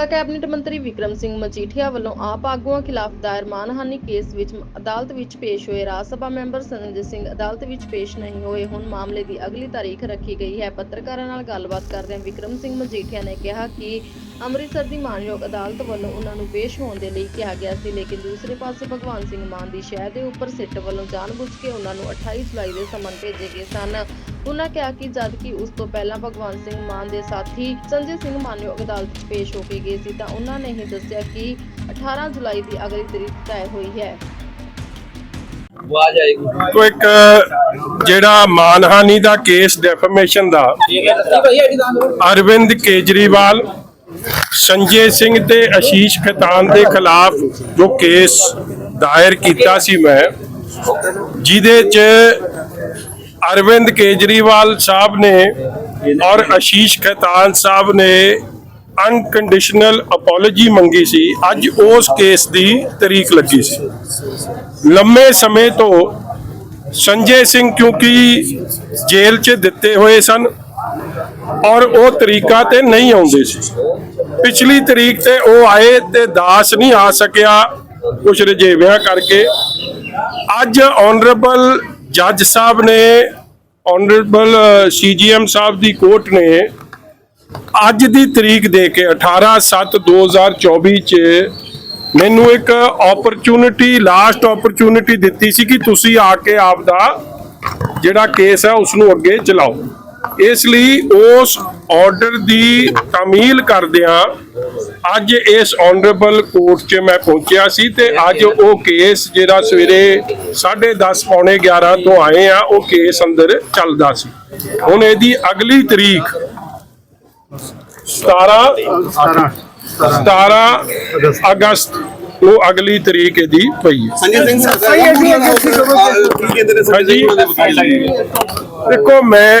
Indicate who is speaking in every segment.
Speaker 1: ਸਾਬਕਾ ਕੈਬਨਿਟ ਮੰਤਰੀ ਵਿਕਰਮ ਸਿੰਘ ਮਜੀਠੀਆ ਵੱਲੋਂ ਆਪ ਆਗੂਆਂ ਖਿਲਾਫ ਦਾਇਰ ਮਾਨਹਾਨੀ ਕੇਸ ਵਿੱਚ ਅਦਾਲਤ ਵਿੱਚ ਪੇਸ਼ ਹੋਏ ਰਾਜ ਸਭਾ ਮੈਂਬਰ ਸੰਜੇ ਸਿੰਘ ਅਦਾਲਤ ਵਿੱਚ ਪੇਸ਼ ਨਹੀਂ ਹੋਏ ਹੁਣ ਮਾਮਲੇ ਦੀ ਅਗਲੀ ਤਾਰੀਖ ਰੱਖੀ ਗਈ ਹੈ। ਪੱਤਰਕਾਰਾਂ ਨਾਲ ਗੱਲਬਾਤ ਕਰਦਿਆਂ ਵਿਕਰਮ ਸਿੰਘ ਮਜੀਠੀਆ ਨੇ ਕਿਹਾ ਕਿ ਅੰਮ੍ਰਿਤਸਰ ਦੀ ਮਾਨਯੋਗ ਅਦਾਲਤ ਵੱਲੋਂ ਉਹਨਾਂ ਨੂੰ ਪੇਸ਼ ਹੋਣ ਦੇ ਲਈ ਕਿਹਾ ਗਿਆ ਸੀ ਲੇਕਿਨ ਦੂਸਰੇ ਪਾਸੇ ਭਗਵਾਨ ਸਿੰਘ ਮਾਨ ਦੀ ਸ਼ਹਿ ਦੇ ਉੱਪਰ ਸਿੱਟ ਵੱਲੋਂ ਜਾਣਬੁੱਝ ਕੇ ਉਹਨਾਂ ਨੂੰ 28 ਜੁਲਾਈ ਦੇ ਸਮਨ ਭੇਜੇ ਗਏ ਸਨ। ਉਹਨਾਂ ਕਿਹਾ ਕਿ ਜਦ ਕਿ ਉਸ ਤੋਂ ਪਹਿਲਾਂ ਭਗਵਾਨ ਸਿੰਘ ਮਾਨ ਦੇ ਸਾਥੀ ਸੰਜੇ ਸਿੰਘ ਮਾਨਯੋਗ ਅਦਾਲਤ ਪੇਸ਼ ਹੋ ਕੇ ਗਏ ਸੀ ਤਾਂ ਉਹਨਾਂ ਨੇ ਹੀ ਦੱਸਿਆ ਕਿ 18 ਜੁਲਾਈ ਦੀ ਅਗਲੀ ਤਰੀਕ ਤੈਅ ਹੋਈ ਹੈ।
Speaker 2: ਕੋ ਇੱਕ ਜਿਹੜਾ ਮਾਨਹਾਨੀ ਦਾ ਕੇਸ ਡੈਫਰਮੇਸ਼ਨ ਦਾ ਅਰਵਿੰਦ ਕੇਜਰੀਵਾਲ ਸੰਜੇ ਸਿੰਘ ਤੇ ਆਸ਼ੀਸ਼ ਖਤਾਨ ਦੇ ਖਿਲਾਫ ਜੋ ਕੇਸ ਦਾਇਰ ਕੀਤਾ ਸੀ ਮੈਂ, ਜਿਹਦੇ ਚ ਅਰਵਿੰਦ ਕੇਜਰੀਵਾਲ ਸਾਹਿਬ ਨੇ ਔਰ ਆਸ਼ੀਸ਼ ਖਤਾਨ ਸਾਹਿਬ ਨੇ ਅਨਕੰਡੀਸ਼ਨਲ ਅਪੋਲੋਜੀ ਮੰਗੀ ਸੀ। ਅੱਜ ਉਸ ਕੇਸ ਦੀ ਤਰੀਕ ਲੱਗੀ ਸੀ। ਲੰਮੇ ਸਮੇਂ ਤੋਂ ਸੰਜੇ ਸਿੰਘ ਕਿਉਂਕਿ ਜੇਲ੍ਹ 'ਚ ਦਿੱਤੇ ਹੋਏ ਸਨ ਔਰ ਉਹ ਤਰੀਕਾ ਤੇ ਨਹੀਂ ਆਉਂਦੇ ਸੀ। ਪਿਛਲੀ ਤਰੀਕ ਤੇ ਉਹ ਆਏ ਤੇ ਦਾਸ ਨਹੀਂ ਆ ਸਕਿਆ ਕੁਝ ਰਜੇਵਿਆਂ ਕਰਕੇ। ਅੱਜ ਆਨਰੇਬਲ ਜੱਜ ਸਾਹਿਬ ਨੇ ਆਨਰੇਬਲ ਸੀਜੀਐਮ ਸਾਹਿਬ ਦੀ ਕੋਰਟ ਨੇ ਅੱਜ ਦੀ ਤਰੀਕ ਦੇ ਕੇ 18/7/2024 ਚ ਮੈਨੂੰ ਇੱਕ ਓਪਰਚੁਨਿਟੀ ਲਾਸਟ ਓਪਰਚੁਨਿਟੀ ਦਿੱਤੀ ਸੀ ਕਿ ਤੁਸੀਂ ਆ ਕੇ ਆਪ ਦਾ ਜਿਹੜਾ ਕੇਸ ਹੈ ਉਸ ਨੂੰ ਅੱਗੇ ਚਲਾਓ। ਇਸ ਲਈ ਉਸ ਆਰਡਰ ਦੀ ਤਾਮੀਲ ਕਰਦਿਆਂ ਅੱਜ ਇਸ ਆਨਰੇਬਲ ਕੋਰਟ 'ਚ ਮੈਂ ਪਹੁੰਚਿਆ ਸੀ ਤੇ ਅੱਜ ਉਹ ਕੇਸ ਜਿਹੜਾ ਸਵੇਰੇ 10:30 ਪੌਣੇ 11 ਤੋਂ ਆਏ ਆ ਉਹ ਕੇਸ ਅੰਦਰ ਚੱਲਦਾ ਸੀ। ਹੁਣ ਇਹਦੀ ਅਗਲੀ ਤਰੀਕ 17 17 ਅਗਸਤ ਨੂੰ ਅਗਲੀ ਤਰੀਕ ਇਹਦੀ ਪਈ ਹੈ।
Speaker 3: ਸੰਜੇ ਸਿੰਘ ਸਰ ਕੀ ਕਹਿੰਦੇ ਨੇ
Speaker 2: ਦੇਖੋ ਮੈਂ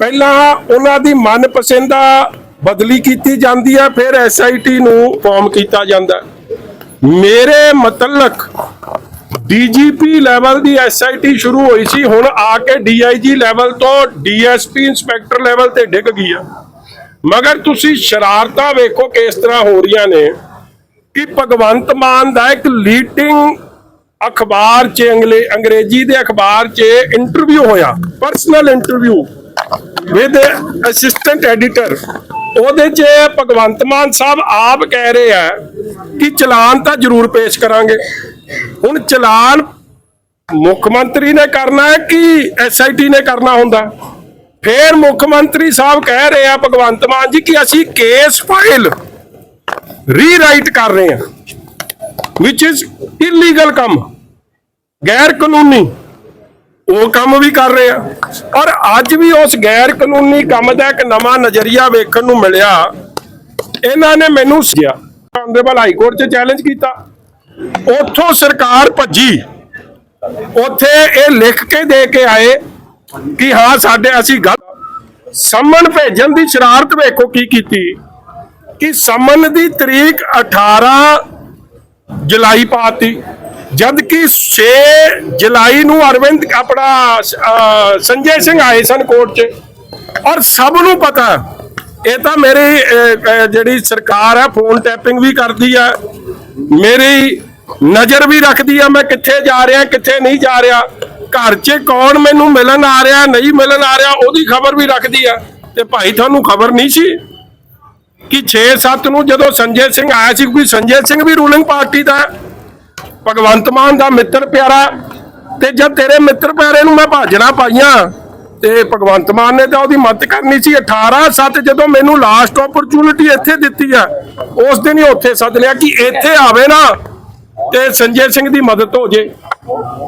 Speaker 2: ਪਹਿਲਾਂ ਉਹਨਾਂ ਦੀ ਮਨਪਸੰਦਾ ਬਦਲੀ ਕੀਤੀ ਜਾਂਦੀ ਹੈ ਫਿਰ ਐਸਆਈਟੀ ਨੂੰ ਫਾਰਮ ਕੀਤਾ ਜਾਂਦਾ। ਮੇਰੇ ਮਤਲਕ ਡੀਜੀਪੀ ਲੈਵਲ ਦੀ ਐਸਆਈਟੀ ਸ਼ੁਰੂ ਹੋਈ ਸੀ, ਹੁਣ ਆ ਕੇ ਡੀਆਈਜੀ ਲੈਵਲ ਤੋਂ ਡੀਐਸਪੀ ਇੰਸਪੈਕਟਰ ਲੈਵਲ ਤੇ ਡਿੱਗ ਗਈ ਆ। ਮਗਰ ਤੁਸੀਂ ਸ਼ਰਾਰਤਾਂ ਵੇਖੋ ਕਿਸ ਤਰ੍ਹਾਂ ਹੋ ਰਹੀਆਂ ਨੇ ਕਿ ਭਗਵੰਤ ਮਾਨ ਦਾ ਇੱਕ ਲੀਡਿੰਗ ਅਖਬਾਰ 'ਚ, ਅੰਗਲੇ ਅੰਗਰੇਜ਼ੀ ਦੇ ਅਖਬਾਰ 'ਚ ਇੰਟਰਵਿਊ ਹੋਇਆ personal interview with assistant editor ਉਹਦੇ 'ਚ ਭਗਵੰਤ ਮਾਨ ਸਾਹਿਬ ਆਪ ਕਹਿ ਰਹੇ ਆ ਕਿ ਚਲਾਨ ਤਾਂ ਜ਼ਰੂਰ ਪੇਸ਼ ਕਰਾਂਗੇ। ਹੁਣ ਚਲਾਨ ਮੁੱਖ ਮੰਤਰੀ ਨੇ ਕਰਨਾ ਹੈ ਕਿ ਐਸਆਈਟੀ ਨੇ ਕਰਨਾ ਹੁੰਦਾ? ਫੇਰ ਮੁੱਖ ਮੰਤਰੀ ਸਾਹਿਬ ਕਹਿ ਰਹੇ ਆ ਭਗਵੰਤ ਮਾਨ ਜੀ ਕਿ ਅਸੀਂ ਕੇਸ ਫਾਈਲ ਰੀਰਾਈਟ ਕਰ ਰਹੇ ਹਾਂ, which ਇਜ਼ illegal ਕੰਮ ਗੈਰ ਕਾਨੂੰਨੀ ਉਹ ਕੰਮ ਵੀ ਕਰ ਰਹੇ ਆ। ਔਰ ਅੱਜ ਵੀ ਉਸ ਗੈਰ ਕਾਨੂੰਨੀ ਕੰਮ ਦਾ ਇੱਕ ਨਵਾਂ ਨਜ਼ਰੀਆ ਵੇਖਣ ਨੂੰ ਮਿਲਿਆ। ਇਹਨਾਂ ਨੇ ਮੈਨੂੰ ਸਿਆ ਆਨਰੇਬਲ ਹਾਈ ਕੋਰਟ 'ਚ ਚੈਲੰਜ ਕੀਤਾ। ਉੱਥੋਂ ਸਰਕਾਰ ਭੱਜੀ। ਉੱਥੇ ਇਹ ਲਿਖ ਕੇ ਦੇ ਕੇ ਆਏ ਕਿ ਹਾਂ, ਸਾਡੇ ਅਸੀਂ ਗਲਤ ਸਮਨ ਭੇਜਣ ਦੀ ਸ਼ਰਾਰਤ ਵੇਖੋ ਕੀ ਕੀਤੀ। ਕਿ ਸਮਨ ਦੀ ਤਰੀਕ 18 ਜੁਲਾਈ ਪਾਤੀ ਜਦ ਕਿ 6 ਜੁਲਾਈ ਨੂੰ ਅਰਵਿੰਦ ਆਪਣਾ ਸੰਜੇ ਸਿੰਘ ਆਏ ਸਨ ਕੋਰਟ 'ਚ। ਔਰ ਸਭ ਨੂੰ ਪਤਾ, ਇਹ ਤਾਂ ਮੇਰੀ ਜਿਹੜੀ ਸਰਕਾਰ ਹੈ, ਫੋਨ ਟੈਪਿੰਗ ਵੀ ਕਰਦੀ ਹੈ। ਮੇਰੀ ਨਜ਼ਰ ਵੀ ਰੱਖਦੀ ਆ ਮੈਂ ਕਿੱਥੇ ਜਾ ਰਿਹਾ, ਕਿੱਥੇ ਨਹੀਂ ਜਾ ਰਿਹਾ। ਘਰ 'ਚ ਕੌਣ ਮੈਨੂੰ ਮਿਲਣ ਆ ਰਿਹਾ, ਨਹੀਂ ਮਿਲਣ ਆ ਰਿਹਾ, ਉਹਦੀ ਖਬਰ ਵੀ ਰੱਖਦੀ ਆ ਤੇ ਭਾਈ, ਤੁਹਾਨੂੰ ਖਬਰ ਨਹੀਂ ਸੀ ਕਿ 6-7 ਨੂੰ ਜਦੋਂ ਸੰਜੇ ਸਿੰਘ ਆਇਆ ਸੀ, ਕਿਉਂਕਿ ਸੰਜੇ ਸਿੰਘ ਵੀ ਰੂਲਿੰਗ ਪਾਰਟੀ ਦਾ ਭਗਵੰਤ ਮਾਨ ਦਾ ਮਿੱਤਰ ਪਿਆਰਾ ਤੇ ਜਦ ਤੇਰੇ ਮਿੱਤਰ ਪਿਆਰੇ ਨੂੰ ਮੈਂ ਭਾਜਣਾ ਪਾਈਆਂ ਤੇ ਭਗਵੰਤ ਮਾਨ ਨੇ ਤਾਂ ਉਹਦੀ ਮਦਦ ਕਰਨੀ ਸੀ। 18-7 ਜਦੋਂ ਮੈਨੂੰ ਲਾਸਟ ਓਪਰਚੁਨਿਟੀ ਇੱਥੇ ਦਿੱਤੀ ਆ ਉਸ ਦਿਨ ਹੀ ਉੱਥੇ ਸੱਦ ਲਿਆ ਕਿ ਇੱਥੇ ਆਵੇ ਨਾ ਤੇ ਸੰਜੇ ਸਿੰਘ ਦੀ ਮਦਦ ਹੋ ਜੇ।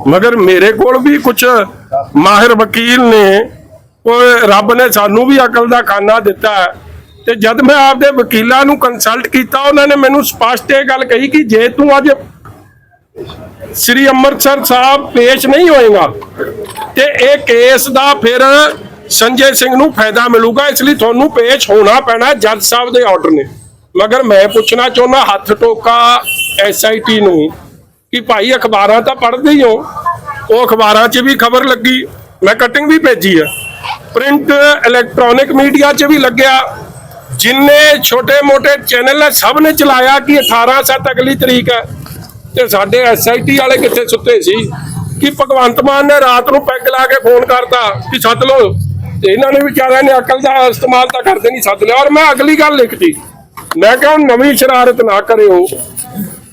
Speaker 2: ਮਗਰ ਮੇਰੇ ਕੋਲ ਵੀ ਕੁਝ ਮਾਹਿਰ ਵਕੀਲ ਨੇ ਉਹ ਰੱਬ ਨੇ ਸਾਨੂੰ ਵੀ ਅਕਲ ਦਾ ਖਾਨਾ ਦਿੱਤਾ ਤੇ ਜਦ ਮੈਂ ਆਪਦੇ ਵਕੀਲਾਂ ਨੂੰ ਕੰਸਲਟ ਕੀਤਾ, ਉਹਨਾਂ ਨੇ ਮੈਨੂੰ ਸਪਸ਼ਟ ਇਹ ਗੱਲ ਕਹੀ ਕਿ ਜੇ ਤੂੰ ਅੱਜ ਸ੍ਰੀ ਅੰਮ੍ਰਿਤਸਰ ਸਾਹਿਬ ਪੇਸ਼ ਨਹੀਂ ਹੋਏਗਾ ਤੇ ਇਹ ਕੇਸ ਦਾ ਫਿਰ ਸੰਜੇ ਸਿੰਘ ਨੂੰ ਫਾਇਦਾ ਮਿਲੂਗਾ, ਇਸ ਲਈ ਤੁਹਾਨੂੰ ਪੇਸ਼ ਹੋਣਾ ਪੈਣਾ ਜੱਜ ਸਾਹਿਬ ਦੇ ਆਰਡਰ ਨੇ। ਮਗਰ ਮੈਂ ਪੁੱਛਣਾ ਚਾਹੁੰਦਾ, ਹੱਥ ਟੋਕਾ ਐਸਆਈਟੀ ਨੂੰ ਕਿ ਭਾਈ ਅਖਬਾਰਾਂ ਤਾਂ ਪੜ੍ਹਦੇ ਹੀ ਹੋ, ਉਹ ਅਖਬਾਰਾਂ 'ਚ ਵੀ ਖਬਰ ਲੱਗੀ, ਮੈਂ ਕਟਿੰਗ ਵੀ ਭੇਜੀ ਹੈ ਪ੍ਰਿੰਟ ਇਲੈਕਟ੍ਰੋਨਿਕ ਮੀਡੀਆ 'ਚ ਵੀ ਲੱਗਿਆ, ਜਿੰਨੇ ਛੋਟੇ-ਮੋਟੇ ਚੈਨਲ ਹੈ ਸਭ ਨੇ ਚਲਾਇਆ ਕਿ 18 ਸੱਤ ਅਗਲੀ ਤਰੀਕ ਹੈ ਤੇ ਸਾਡੇ ਐਸਆਈਟੀ ਵਾਲੇ ਕਿੱਥੇ ਸੁੱਤੇ ਸੀ? ਕਿ ਭਗਵੰਤ ਮਾਨ ਨੇ ਰਾਤ ਨੂੰ ਪੈਗ ਲਾ ਕੇ ਫੋਨ ਕਰਤਾ ਕਿ ਸੱਦ ਲਓ। ਤੇ ਇਹਨਾਂ ਨੇ ਵਿਚਾਰਿਆਂ ਨੇ ਅਕਲ ਦਾ ਇਸਤੇਮਾਲ ਤਾਂ ਕਰਦੇ ਨਹੀਂ ਸੱਦ ਲਿਆ। ਔਰ ਮੈਂ ਅਗਲੀ ਗੱਲ ਲਿਖਤੀ। ਮੈਂ ਕਿਹਾ ਨਵੀਂ ਸ਼ਰਾਰਤ ਨਾ ਕਰਿਓ।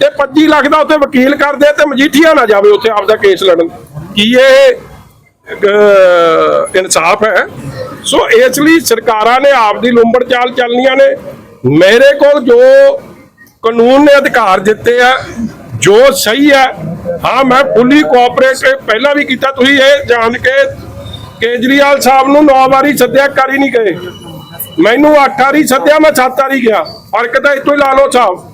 Speaker 2: ਤੇ 25 ਲੱਖ ਦਾ ਉੱਥੇ ਵਕੀਲ ਕਰਦੇ ਤੇ ਮਜੀਠੀਆ ਨਾ ਜਾਵੇ ਉੱਥੇ ਆਪਦਾ ਕੇਸ ਲੜਨ। ਕੀ ਇਹ ਇਨਸਾਫ ਹੈ? ਸੋ ਇਸ ਲਈ ਸਰਕਾਰਾਂ ਨੇ ਆਪਦੀ ਲੰਬੜ ਚਾਲ ਚੱਲਣੀਆਂ ਨੇ। ਮੇਰੇ ਕੋਲ ਜੋ ਕਾਨੂੰਨ ਨੇ ਅਧਿਕਾਰ ਦਿੱਤੇ ਆ, ਜੋ ਸਹੀ ਹੈ, ਹਾਂ, ਮੈਂ ਫੁੱਲੀ ਕੋਆਪਰੇਟ ਪਹਿਲਾਂ ਵੀ ਕੀਤਾ, ਤੁਸੀਂ ਇਹ ਜਾਣ ਕੇ ਕੇਜਰੀਵਾਲ ਸਾਹਿਬ ਨੂੰ 9 ਵਾਰੀ ਸੱਦਿਆ, ਕਰ ਹੀ ਨਹੀਂ ਗਏ। ਮੈਨੂੰ 8 ਵਾਰੀ ਸੱਦਿਆ, ਮੈਂ 7 ਵਾਰੀ ਗਿਆ। ਫ਼ਰਕ ਤਾਂ ਇਤੋਂ ਹੀ ਲਾ ਲਓ, ਸਾਹਿਬ।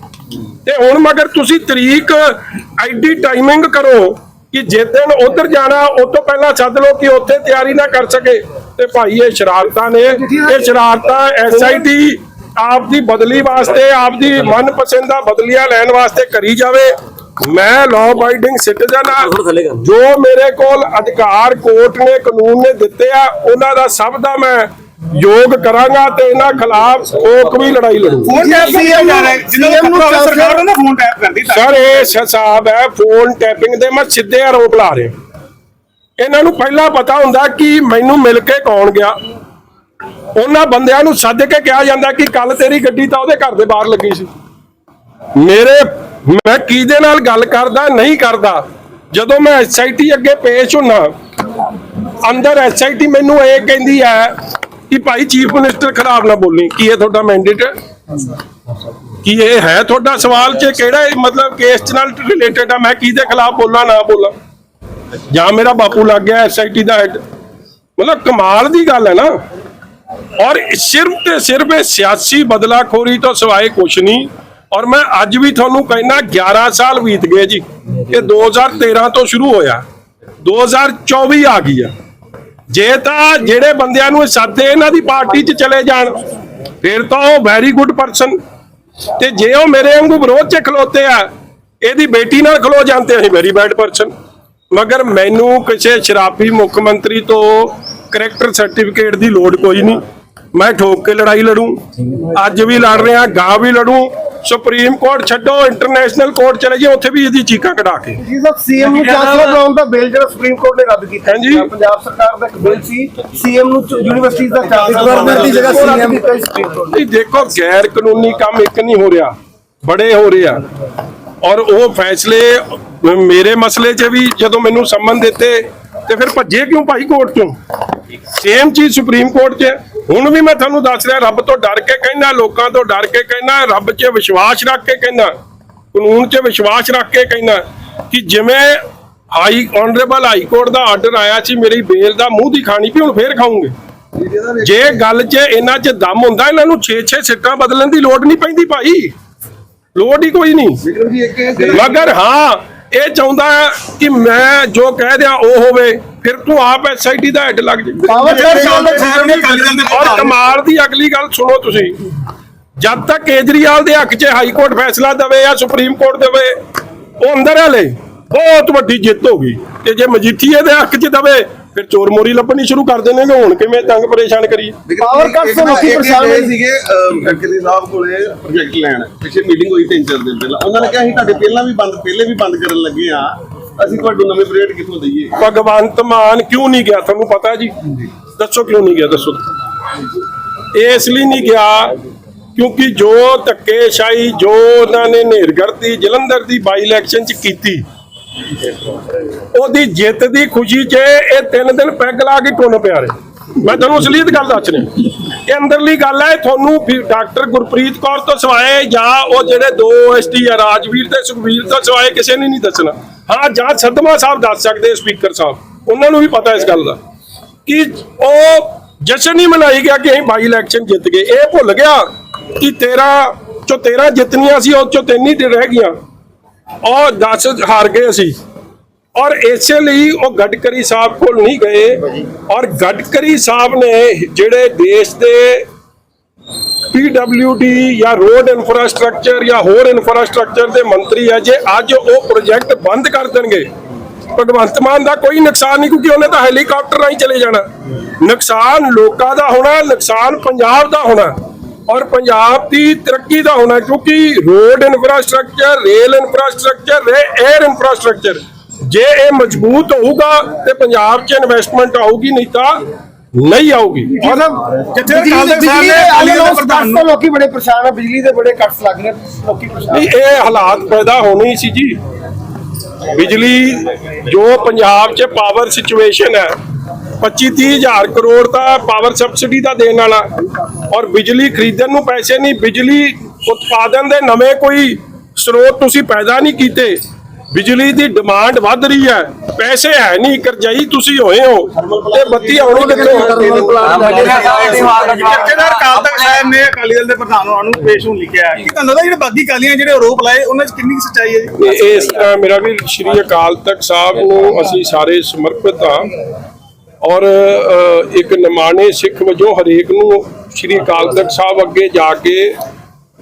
Speaker 2: ਤੇ ਹੁਣ ਮਗਰ ਤੁਸੀਂ ਤਰੀਕ ਐਡੀ ਟਾਈਮਿੰਗ ਕਰੋ ਕਿ ਜੇ ਦਿਨ ਉਧਰ ਜਾਣਾ ਉਸ ਤੋਂ ਪਹਿਲਾਂ ਸੱਦ ਲਓ ਕਿ ਉੱਥੇ ਤਿਆਰੀ ਨਾ ਕਰ ਸਕੇ। ਤੇ ਭਾਈ ਇਹ ਸ਼ਰਾਰਤਾਂ ਨੇ ਇਹ ਸ਼ਰਾਰਤਾਂ ਐਸਆਈਟੀ ਆਪ ਦੀ ਬਦਲੀ ਵਾਸਤੇ ਆਪ ਦੀ ਮਨਪਸੰਦਾ ਬਦਲੀਆਂ ਲੈਣ ਵਾਸਤੇ ਕਰੀ ਜਾਵੇ। ਮੈਂ ਲਾਅ ਅਬਾਈਡਿੰਗ ਸਿਟੀਜ਼ਨ ਆ। ਜੋ ਮੇਰੇ ਕੋਲ ਅਧਿਕਾਰ ਕੋਰਟ ਨੇ ਕਾਨੂੰਨ ਨੇ ਦਿੱਤੇ ਆ ਉਹਨਾਂ ਦਾ ਸਭ ਦਾ ਮੈਂ ਯੋਗ ਕਰਾਂਗਾ ਤੇ ਇਹਨਾਂ ਖਿਲਾਫ ਕੋਕ ਵੀ ਲੜਾਈ ਲੜੂ
Speaker 3: ਫੋਨ ਟੈਪ ਕੀਤਾ ਜਾ ਰਿਹਾ। ਹੈ ਜਿਹਨਾਂ ਨੂੰ ਸਰਕਾਰ ਨੇ ਫੋਨ ਟੈਪ ਕਰ ਦਿੱਤਾ
Speaker 2: ਸਰ ਇਹ ਹਿਸਾਬ ਹੈ ਫੋਨ ਟੈਪਿੰਗ ਦੇ ਮੈਂ ਸਿੱਧੇ ਆਰੋਪ ਲਾ ਰਿਹਾ। ਇਹਨਾਂ ਨੂੰ ਪਹਿਲਾਂ ਪਤਾ ਹੁੰਦਾ ਕਿ ਮੈਨੂੰ ਮਿਲ ਕੇ ਕੌਣ ਗਿਆ। ਉਹਨਾਂ ਬੰਦਿਆਂ ਨੂੰ ਸੱਦ ਕੇ ਕਿਹਾ ਜਾਂਦਾ ਕਿ ਕੱਲ ਤੇਰੀ ਗੱਡੀ ਤਾਂ ਉਹਦੇ ਘਰ ਦੇ ਬਾਹਰ ਲੱਗੀ ਸੀ। ਮੇਰੇ ਮੈਂ ਕਿਹਦੇ ਨਾਲ ਗੱਲ ਕਰਦਾ ਨਹੀਂ ਕਰਦਾ? ਜਦੋਂ ਮੈਂ ਐਸਆਈਟੀ ਅੱਗੇ ਪੇਸ਼ ਹੁੰਨਾ ਅੰਦਰ ਐਸਆਈਟੀ ਮੈਨੂੰ ਇਹ ਕਹਿੰਦੀ ਹੈ ਕਿ ਭਾਈ ਚੀਫ ਮਿਨਿਸਟਰ ਖਰਾਬ ਨਾ ਬੋਲੀ, ਕੀ ਇਹ ਤੁਹਾਡਾ ਮੈਂਡੇਟ ਹੈ? ਕੀ ਇਹ ਹੈ ਤੁਹਾਡਾ ਸਵਾਲ ਚ ਕਿਹੜਾ ਮਤਲਬ ਕੇਸ ਚ ਨਾਲ ਰਿਲੇਟਡ ਆ? ਮੈਂ ਕਿਹਦੇ ਖਿਲਾਫ ਬੋਲਾਂ, ਨਾ ਬੋਲਾਂ? ਜਾਂ ਮੇਰਾ ਬਾਪੂ ਲੱਗ ਗਿਆ ਐਸਆਈਟੀ ਦਾ ਹੈਡ ਮਤਲਬ ਕਮਾਲ ਦੀ ਗੱਲ ਹੈ ਨਾ। ਔਰ ਸਿਰਫ ਤੇ ਸਿਰਫ ਇਹ ਸਿਆਸੀ ਬਦਲਾਖੋਰੀ ਤੋਂ ਸਿਵਾਏ ਕੁਛ ਨਹੀਂ। ਔਰ ਮੈਂ ਅੱਜ ਵੀ ਤੁਹਾਨੂੰ ਕਹਿਣਾ 11 ਸਾਲ ਬੀਤ ਗਏ ਜੀ। ਇਹ 2013 ਤੋਂ ਸ਼ੁਰੂ ਹੋਇਆ। 2024 ਆ ਗਈ ਆ। ਜੇ ਤਾਂ ਜਿਹੜੇ ਬੰਦਿਆਂ ਨੂੰ ਇਹ ਸਾਦੇ ਇਹਨਾਂ ਦੀ ਪਾਰਟੀ 'ਚ ਚਲੇ ਜਾਣ, ਫਿਰ ਤਾਂ ਉਹ ਵੈਰੀ ਗੁੱਡ ਪਰਸਨ ਤੇ ਜੇ ਉਹ ਮੇਰੇ ਵਾਂਗੂ ਵਿਰੋਧ 'ਚ ਖਲੋਤੇ ਆ, ਇਹਦੀ ਬੇਟੀ ਨਾਲ ਖਲੋ ਜਾਂਦੇ ਅਸੀਂ ਵੈਰੀ ਬੈਡ ਪਰਸਨ ਮਗਰ ਮੈਨੂੰ ਕਿਸੇ ਸ਼ਰਾਬੀ ਮੁੱਖ ਮੰਤਰੀ ਤੋਂ ਕਰੈਕਟਰ ਸਰਟੀਫਿਕੇਟ ਦੀ ਲੋੜ ਕੋਈ ਨਹੀਂ। ਮੈਂ ਠੋਕ ਕੇ ਲੜਾਈ ਲੜੂੰ। ਅੱਜ ਵੀ ਲੜ ਰਿਹਾ ਗਾਂ ਵੀ ਲੜੂੰ। ਸੁਪਰੀਮ ਕੋਰਟ ਛੱਡੋ ਇੰਟਰਨੈਸ਼ਨਲ ਕੋਰਟ ਚਲੇ ਜਾਓ ਉੱਥੇ ਵੀ ਇਹਦੀ ਚੀਕਾਂ ਕਢਾ ਕੇ।
Speaker 4: ਜੀ ਸਾਹਿਬ ਸੀਐਮ ਨੂੰ ਚਾਂਸਲਰ ਬਣਾਉਣ ਦਾ ਬਿੱਲ ਜਿਹੜਾ ਸੁਪਰੀਮ ਕੋਰਟ ਨੇ ਰੱਦ ਕੀਤਾ।
Speaker 2: ਹਾਂਜੀ।
Speaker 4: ਪੰਜਾਬ ਸਰਕਾਰ ਦਾ ਇੱਕ ਬਿੱਲ ਸੀ ਸੀਐਮ ਨੂੰ ਯੂਨੀਵਰਸਿਟੀ ਦਾ ਚਾਂਸਲਰ ਦੀ ਜਗ੍ਹਾ ਸੀਐਮ ਸੁਪਰੀਮ ਕੋਰਟ
Speaker 2: ਨਹੀਂ ਦੇਖੋ ਗੈਰ ਕਾਨੂੰਨੀ ਕੰਮ ਇੱਕ ਨਹੀਂ ਹੋ ਰਿਹਾ ਬੜੇ ਹੋ ਰਹੇ ਆ। ਔਰ ਉਹ ਫੈਸਲੇ ਮੇਰੇ ਮਸਲੇ 'ਚ ਵੀ ਜਦੋਂ ਮੈਨੂੰ ਸੰਮਨ ਦਿੱਤੇ ਤੇ ਫਿਰ ਭੱਜੇ ਕਿਉਂ ਭਾਈ ਕੋਰਟ ਤੋਂ ਸੇਮ ਚੀਜ਼ ਸੁਪਰੀਮ ਕੋਰਟ 'ਚ ਹੈ। ਹੁਣ ਵੀ ਮੈਂ ਤੁਹਾਨੂੰ ਦੱਸ ਰਿਹਾ ਰੱਬ ਤੋਂ ਡਰ ਕੇ ਕਹਿਣਾ ਲੋਕਾਂ ਤੋਂ ਡਰ ਕੇ ਕਹਿਣਾ ਰੱਬ 'ਚ ਵਿਸ਼ਵਾਸ ਰੱਖ ਕੇ ਕਹਿਣਾ ਕਾਨੂੰਨ 'ਚ ਵਿਸ਼ਵਾਸ ਰੱਖ ਕੇ ਕਹਿਣਾ ਕਿ ਜਿਵੇਂ ਹਾਈ ਆਨਰੇਬਲ ਹਾਈ ਕੋਰਟ ਦਾ ਆਰਡਰ ਆਇਆ ਸੀ ਮੇਰੀ ਬੇਲ ਦਾ ਮੂੰਹ ਦੀ ਖਾਣੀ ਵੀ ਹੁਣ ਫੇਰ ਖਾਉਂਗੇ ਜੇ ਗੱਲ 'ਚ ਇਹਨਾਂ 'ਚ ਦਮ ਹੁੰਦਾ ਇਹਨਾਂ ਨੂੰ 6-6 ਸਿੱਟਾਂ ਬਦਲਣ ਦੀ ਲੋੜ ਨਹੀਂ ਪੈਂਦੀ ਭਾਈ। ਲੋੜ ਹੀ ਕੋਈ ਨਹੀਂ। ਮਗਰ ਹਾਂ ਇਹ ਚਾਹੁੰਦਾ ਕਿ ਮੈਂ ਜੋ ਕਹਿ ਦਿਆਂ ਉਹ ਹੋਵੇ। ਫਿਰ ਤੂੰ ਆਪ ਐਸਆਈਟੀ ਦਾ ਹੈਡ ਲੱਗ ਜੇ।
Speaker 4: ਪਾਵਰ
Speaker 2: ਔਰ ਕਮਾਲ ਦੀ ਅਗਲੀ ਗੱਲ ਸੁਣੋ ਤੁਸੀਂ। ਜਦ ਤੱਕ ਕੇਜਰੀਵਾਲ ਦੇ ਹੱਕ 'ਚ ਹਾਈ ਕੋਰਟ ਫੈਸਲਾ ਦੇਵੇ ਜਾਂ ਸੁਪਰੀਮ ਕੋਰਟ ਦੇਵੇ ਉਹ ਅੰਦਰ ਹਲੇ ਬਹੁਤ ਵੱਡੀ ਜਿੱਤ ਹੋ ਗਈ। ਤੇ ਜੇ ਮਜੀਠੀਏ ਦੇ ਹੱਕ 'ਚ ਦੇਵੇ ਫਿਰ ਚੋਰ ਮੋਰੀ ਲੱਭਣੀ ਸ਼ੁਰੂ ਕਰ ਦੇਣਗੇ। ਹੁਣ ਕਿਵੇਂ ਤੰਗ ਪਰੇਸ਼ਾਨ ਕਰੀਏ?
Speaker 4: Power cuts ਤੋਂ ਲੋਕੀ ਪਰੇਸ਼ਾਨ
Speaker 3: ਹੋਏ
Speaker 4: ਨੇ।
Speaker 3: ਸੀਗੇ ਫੈਕਟਰੀ ਸਾਹਿਬ ਕੋਲੇ ਪ੍ਰੋਜੈਕਟ ਲੈਣ। ਪਿੱਛੇ ਮੀਟਿੰਗ ਹੋਈ ਤਿੰਨ ਚਾਰ ਦਿਨ ਪਹਿਲਾਂ। ਉਹਨਾਂ ਨੇ ਕਿਹਾ ਅਸੀਂ ਤੁਹਾਡੇ ਪਹਿਲਾਂ ਵੀ ਬੰਦ ਪਹਿਲੇ ਵੀ ਬੰਦ ਕਰਨ ਲੱਗੇ ਆ। ਅਸੀਂ ਤੁਹਾਨੂੰ ਨਵੇਂ ਪ੍ਰੋਜੈਕਟ ਕਿੱਥੋਂ ਦਈਏ?
Speaker 2: ਭਗਵੰਤ ਮਾਨ ਕਿਉਂ ਨਹੀਂ ਗਿਆ? ਤੁਹਾਨੂੰ ਪਤਾ ਜੀ? ਦੱਸੋ ਕਿਉਂ ਨਹੀਂ ਗਿਆ? ਦੱਸੋ। ਇਹ ਇਸ ਲਈ ਨਹੀਂ ਗਿਆ ਕਿਉਂਕਿ ਜੋ ਧੱਕੇਸ਼ਾਹੀ ਜੋ ਉਹਨਾਂ ਨੇ ਨੇਰਗੜਦੀ ਜਲੰਧਰ ਦੀ ਬਾਈ ਇਲੈਕਸ਼ਨ ਚ ਕੀਤੀ ਉਹਦੀ ਜਿੱਤ ਦੀ ਖੁਸ਼ੀ 'ਚ ਇਹ ਤਿੰਨ ਦਿਨ ਪੈਗ ਲਾ ਕੇ ਟੁੰਨ ਪਿਆ ਰਹੇ? ਮੈਂ ਤੁਹਾਨੂੰ ਅਸਲੀਅਤ ਗੱਲ ਦੱਸ ਰਿਹਾ। ਇਹ ਅੰਦਰਲੀ ਗੱਲ ਹੈ ਤੁਹਾਨੂੰ ਡਾਕਟਰ ਗੁਰਪ੍ਰੀਤ ਕੌਰ ਤੋਂ ਸਿਵਾਏ ਜਾਂ ਉਹ ਜਿਹੜੇ ਦੋ ਐਸਟੀ ਆ ਰਾਜਵੀਰ ਤੇ ਸੁਖਵੀਰ ਤੋਂ ਸਿਵਾਏ ਕਿਸੇ ਨੇ ਨਹੀਂ ਦੱਸਣਾ। ਹਾਂ ਜਾਂ ਸਦਮਾ ਸਾਹਿਬ ਦੱਸ ਸਕਦੇ ਸਪੀਕਰ ਸਾਹਿਬ। ਉਹਨਾਂ ਨੂੰ ਵੀ ਪਤਾ ਇਸ ਗੱਲ ਦਾ ਕਿ ਉਹ ਜਸ਼ਨ ਹੀ ਮਨਾਈ ਗਿਆ ਕਿ ਅਸੀਂ ਬਾਈ ਇਲੈਕਸ਼ਨ ਜਿੱਤ ਗਏ। ਇਹ ਭੁੱਲ ਗਿਆ ਕਿ 13 ਚੋਂ 13 ਜਿੱਤਨੀਆਂ ਸੀ, ਉਹ ਚੋਂ ਤਿੰਨ ਹੀ ਰਹਿ ਗਈਆਂ। ਔਰ 10 ਹਾਰ ਗਏ ਅਸੀਂ। ਔਰ ਇਸੇ ਲਈ ਉਹ ਗਡਕਰੀ ਸਾਹਿਬ ਕੋਲ ਨਹੀਂ ਗਏ। ਔਰ ਗਡਕਰੀ ਸਾਹਿਬ ਨੇ ਜਿਹੜੇ ਦੇਸ਼ ਦੇ ਪੀਡਬਲਯੂਡੀ ਜਾਂ ਰੋਡ ਇਨਫਰਾਸਟ੍ਰਕਚਰ ਜਾਂ ਹੋਰ ਇਨਫਰਾਸਟ੍ਰਕਚਰ ਦੇ ਮੰਤਰੀ ਹੈ, ਜੇ ਅੱਜ ਉਹ ਪ੍ਰੋਜੈਕਟ ਬੰਦ ਕਰ ਦੇਣਗੇ, ਭਗਵੰਤ ਮਾਨ ਦਾ ਕੋਈ ਨੁਕਸਾਨ ਨਹੀਂ, ਕਿਉਂਕਿ ਉਹਨੇ ਤਾਂ ਹੈਲੀਕਾਪਟਰ ਰਾਹੀਂ ਚਲੇ ਜਾਣਾ। ਨੁਕਸਾਨ ਲੋਕਾਂ ਦਾ ਹੋਣਾ, ਨੁਕਸਾਨ ਪੰਜਾਬ ਦਾ ਹੋਣਾ, ਔਰ ਪੰਜਾਬ ਦੀ ਤਰੱਕੀ ਦਾ ਹੋਣਾ, ਕਿਉਂਕਿ road infrastructure rail infrastructure air infrastructure ਜੇ ਇਹ ਮਜ਼ਬੂਤ ਹੋਊਗਾ ਤੇ ਪੰਜਾਬ 'ਚ ਇਨਵੈਸਟਮੈਂਟ ਆਊਗੀ, ਨਹੀਂ ਤਾਂ ਨਹੀਂ ਆਊਗੀ। ਔਰ
Speaker 3: ਜਿੱਥੇ ਅਕਾਲ
Speaker 4: ਦੇ
Speaker 3: ਤਖਤ ਸਾਹਿਬ
Speaker 4: ਬਿਜਲੀ
Speaker 3: ਨੇ
Speaker 4: ਦੇ
Speaker 3: ਪ੍ਰਧਾਨ
Speaker 4: ਲੋਕੀ ਬੜੇ ਪਰੇਸ਼ਾਨ ਆ ਬਿਜਲੀ ਦੇ ਬੜੇ ਕੱਟਸ ਲੱਗ ਰਹੇ ਲੋਕੀ ਪਰੇਸ਼ਾਨ
Speaker 2: ਨਹੀਂ ਇਹ ਹਾਲਾਤ ਪੈਦਾ ਹੋਣੇ ਹੀ ਸੀ ਜੀ। ਬਿਜਲੀ ਜੋ ਪੰਜਾਬ 'ਚ ਪਾਵਰ ਸਿਚੁਏਸ਼ਨ ਹੈ 25 30 ਹਜ਼ਾਰ ਕਰੋੜ ਦਾ ਪਾਵਰ ਸਬਸਿਡੀ ਦਾ ਦੇਣ ਵਾਲਾ। ਔਰ ਬਿਜਲੀ ਖਰੀਦਣ ਨੂੰ ਪੈਸੇ ਨਹੀਂ ਬਿਜਲੀ ਉਤਪਾਦਨ ਦੇ ਨਵੇਂ ਕੋਈ ਸਰੋਤ ਤੁਸੀਂ ਪੈਦਾ ਨਹੀਂ ਕੀਤੇ। ਬਿਜਲੀ ਦੀ ਡਿਮਾਂਡ ਵੱਧ ਰਹੀ ਹੈ ਪੈਸੇ ਹੈ ਨਹੀਂ ਕਰਜਾਈ ਤੁਸੀਂ ਹੋਏ ਹੋ ਤੇ ਬੱਤੀ ਆਉਣੀ ਕਿੱਥੋਂ
Speaker 5: ਜਥੇਦਾਰ ਕਾਲ ਤਖਤ ਸਾਹਿਬ ਨੇ ਅਕਾਲੀ ਦਲ ਦੇ ਪ੍ਰਧਾਨ ਨੂੰ ਪੇਸ਼ ਹੋਣ ਲਿਖਿਆ ਕਿ ਤੁਹਾਨੂੰ ਲੱਗਦਾ ਜਿਹੜੇ ਬਾਗੀ ਕਾਲੀਆਂ ਜਿਹੜੇ ਆਰੋਪ ਲਾਏ ਉਹਨਾਂ 'ਚ ਕਿੰਨੀ ਸੱਚਾਈ ਹੈ ਜੀ?
Speaker 2: ਇਸ ਤਰ੍ਹਾਂ ਮੇਰਾ ਵੀ ਸ਼੍ਰੀ ਅਕਾਲ ਤਖਤ ਸਾਹਿਬ ਨੂੰ ਅਸੀਂ ਸਾਰੇ ਸਮਰਪਿਤ ਹਾਂ ਔਰ ਇੱਕ ਨਿਮਾਣੇ ਸਿੱਖ ਵਜੋਂ ਹਰੇਕ ਨੂੰ ਸ਼੍ਰੀ ਅਕਾਲ ਤਖਤ ਸਾਹਿਬ ਅੱਗੇ ਜਾ ਕੇ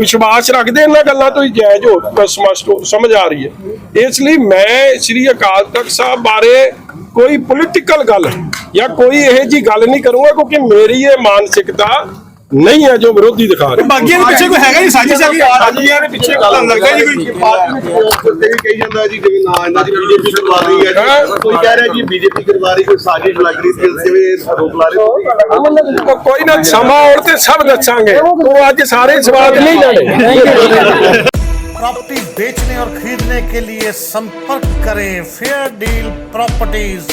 Speaker 2: ਵਿਸ਼ਵਾਸ ਰੱਖਦੇ ਇਹਨਾਂ ਗੱਲਾਂ ਤੋਂ ਹੀ ਜਾਇਜ਼ ਹੋ ਸਮਝ ਆ ਰਹੀ ਹੈ। ਇਸ ਲਈ ਮੈਂ ਸ੍ਰੀ ਅਕਾਲ ਤਖਤ ਸਾਹਿਬ ਬਾਰੇ ਕੋਈ ਪੋਲੀਟੀਕਲ ਗੱਲ ਜਾਂ ਕੋਈ ਇਹੋ ਜੀ ਗੱਲ ਨਹੀਂ ਕਰੂੰਗਾ ਕਿਉਂਕਿ ਮੇਰੀ ਇਹ ਮਾਨਸਿਕਤਾ ਨਹੀਂ ਹੈ ਜੋ ਵਿਰੋਧੀ ਦਿਖਾ ਰਹੇ
Speaker 5: ਬਾਗੀਆਂ ਦੇ ਪਿੱਛੇ ਕੋਈ ਹੈਗਾ ਜੀ ਸਾਜ਼ਿਸ਼ ਹੈ ਕਿ ਬਾਗੀਆਂ ਦੇ ਪਿੱਛੇ ਤੁਹਾਨੂੰ ਲੱਗਦਾ ਜੀ ਕੋਈ
Speaker 3: ਤੇ ਵੀ ਕਹੀ ਜਾਂਦਾ ਜੀ ਜਿਵੇਂ ਨਾ ਇਹਨਾਂ ਦੀ ਬੀਜੇਪੀ ਕਰਵਾ ਰਹੀ ਹੈ ਜੀ ਕੋਈ ਕਹਿ ਰਿਹਾ ਜੀ ਬੀਜੇਪੀ ਕਰਵਾ ਰਹੀ ਕੋਈ ਸਾਜ਼ਿਸ਼ ਲੱਗ ਰਹੀ ਸੀ ਜਿਵੇਂ ਇਹ ਆਰੋਪ ਲਾ ਰਹੇ ਸੀ
Speaker 2: ਉਹ ਕੋਈ ਨਾ ਸਮਾਂ ਆਉਣ ਤੇ ਸਭ ਦੱਸਾਂਗੇ ਉਹ ਅੱਜ ਸਾਰੇ ਸਵਾਦ ਨਹੀਂ ਲੈਣੇ
Speaker 6: प्रॉपर्टी बेचने और खरीदने के लिए संपर्क करें फेयर डील प्रॉपर्टीज